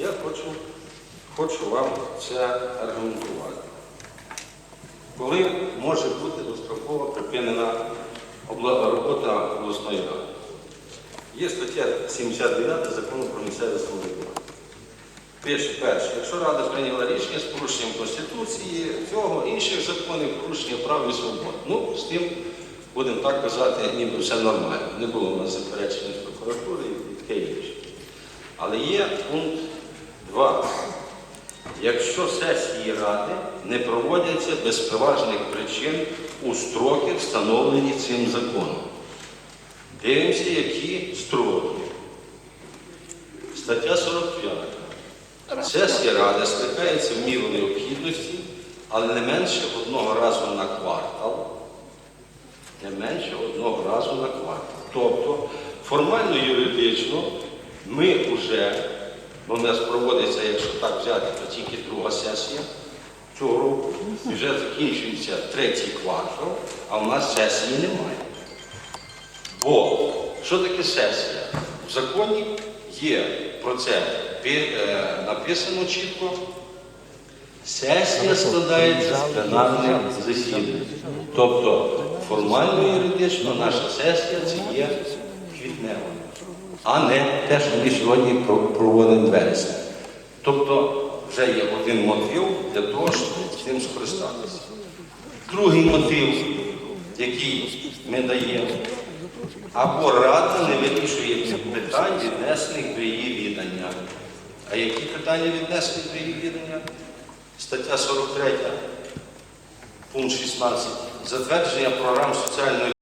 Я хочу, хочу вам це аргументувати. Коли може бути достроково припинена робота обласної ради? Є стаття 79 закону про місцеве самоврядування. Пише перше, якщо Рада прийняла рішення з порушенням Конституції, цього, інших законів, порушення прав і свобод. Ну, з тим, будемо так казати, ніби все нормально. Не було в нас заперечень прокуратури і таке інше. Але є пункт 2. Якщо сесії Ради не проводяться без поважних причин у строки, встановлені цим законом. Дивимося, які строки. Стаття 45. Сесія Ради скликається в міру необхідності, але не менше одного разу на квартал. Не менше одного разу на квартал. Тобто, формально юридично ми вже, в нас проводиться, якщо так взяти, то тільки друга сесія цього року, і вже закінчується третій квартал, а в нас сесії немає. Бо що таке сесія? В законі є про це е, написано чітко. Сесія складається з пленарних засідань. Тобто формально юридично наша сесія це є квітнева, а не те, що ми сьогодні про- проводимо вересня. Тобто вже є один мотив для того, щоб з цим скористатися. Другий мотив, який ми даємо, або рада не вирішує питань, віднесених до її відання. А які питання віднесені до її відання? Стаття 43, пункт 16. Затвердження програм соціальної